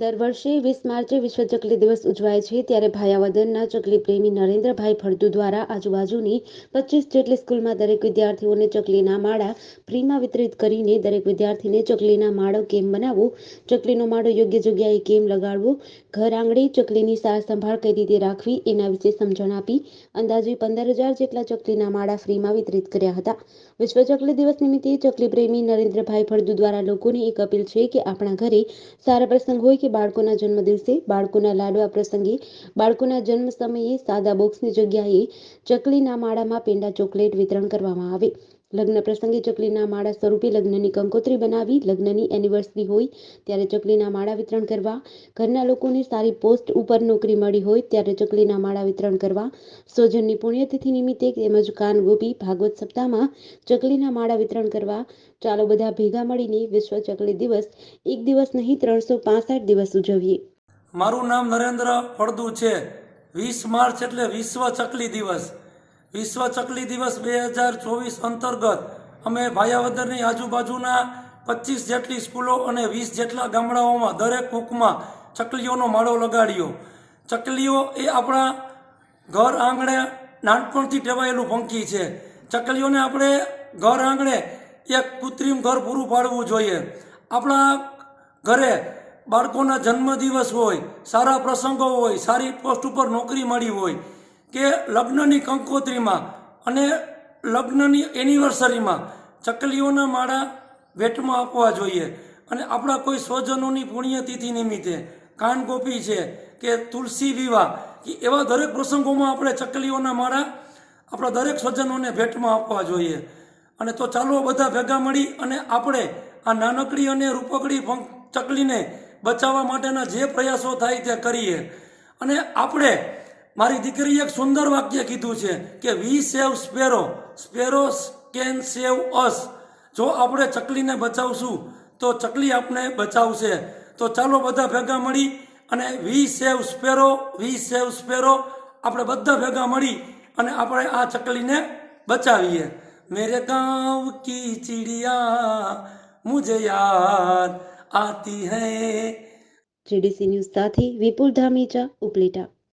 દર વર્ષે વીસ માર્ચે વિશ્વ ચકલી દિવસ ઉજવાય છે, ત્યારે ભાયાવદનના ચકલી પ્રેમી નરેન્દ્રભાઈ ફળદુ દ્વારા આજુબાજુની પચીસ જેટલી સ્કૂલમાં દરેક વિદ્યાર્થીઓને ચકલીના માળા ફ્રીમાં વિતરિત કરીને દરેક વિદ્યાર્થીને ચકલીના માળો કેમ બનાવવો, ચકલીનો માળો યોગ્ય જગ્યાએ કેમ લગાડવો, ઘર આંગણે ચકલીની સાર સંભાળ કઈ રીતે રાખવી એના વિશે સમજણ આપી અંદાજે પંદર હજાર જેટલા ચકલીના માળા ફ્રીમાં વિતરિત કર્યા હતા. વિશ્વ ચકલી દિવસ નિમિત્તે ચકલી પ્રેમી નરેન્દ્રભાઈ ફળદુ દ્વારા લોકોને એક અપીલ છે કે આપણા ઘરે સારા પ્રસંગ હોય કે બાળકોના જન્મ દિવસે બાળકોના લાડવા પ્રસંગે બાળકોના જન્મ સમયે સાદા બોક્સની જગ્યાએ ચકલીના માળામાં પેંડા ચોકલેટ વિતરણ કરવામાં આવે. લગ્ન પ્રસંગે ચકલીના માળા સ્વરૂપે લગ્નની કંકોત્રી બનાવી લગ્નની એનિવર્સરી હોય ત્યારે ચકલીના માળા વિતરણ કરવા. ઘરના લોકોને સારી પોસ્ટ ઉપર નોકરી મળી હોય ત્યારે ચકલીના માળા વિતરણ કરવા. સ્વજનની પુણ્યતિથિ નિમિત્તે તેમજ કાન ગોપી ભાગવત સપ્તાહમાં ચકલીના માળા વિતરણ કરવા. ચાલો બધા ભેગા મળીને વિશ્વ ચકલી દિવસ એક દિવસ નહીં, ત્રણસો પાસઠ દિવસ ઉજવીએ. મારું નામ નરેન્દ્ર ફળદુ છે. વીસ માર્ચ એટલે વિશ્વ ચકલી દિવસ. વિશ્વ ચકલી દિવસ બે હજાર ચોવીસ અંતર્ગત અમે ભાયાવદરની આજુબાજુના પચીસ જેટલી સ્કૂલો અને વીસ જેટલા ગામડાઓમાં દરેક કૂકમાં ચકલીઓનો માળો લગાડ્યો. ચકલીઓ એ આપણા ઘર આંગણે નાનપણથી ટેવાયેલું પંખી છે. ચકલીઓને આપણે ઘર આંગણે એક કૃત્રિમ ઘર પૂરું પાડવું જોઈએ. આપણા ઘરે બાળકોના જન્મદિવસ હોય, સારા પ્રસંગો હોય, સારી પોસ્ટ ઉપર નોકરી મળી હોય કે લગ્નની કંકોત્રીમાં અને લગ્નની એનિવર્સરીમાં ચકલીઓના માળા ભેટમાં આપવા જોઈએ. અને આપણા કોઈ સ્વજનોની પુણ્યતિથિ નિમિત્તે કાનગોપી છે કે તુલસી વિવાહ, કે એવા દરેક પ્રસંગોમાં આપણે ચકલીઓના માળા આપણા દરેક સ્વજનોને ભેટમાં આપવા જોઈએ. અને તો ચાલો બધા ભેગા મળી અને આપણે આ નાનકડી અને રૂપકડી ચકલીને બચાવવા માટેના જે પ્રયાસો થાય તે કરીએ. અને આપણે મારી દીકરીએ એક સુંદર વાક્ય કીધું છે કે we save sparrow sparrow can save us જો આપણે ચકલીને બચાવશું, તો ચકલી આપણે બચાવશે. તો ચાલો બધા ભેગા મળી અને વી સેવ સ્પેરો વી સેવ સ્પેરો આપણે બધા ભેગા મળી અને આપણે આ ચકલીને બચાવીએ. મેરે ગાંવ કી ચીડિયા મુજે યાદ આતી હૈ. જીડીસી ન્યૂઝ સાથે વિપુલ ધામીચા ઉપલેટા.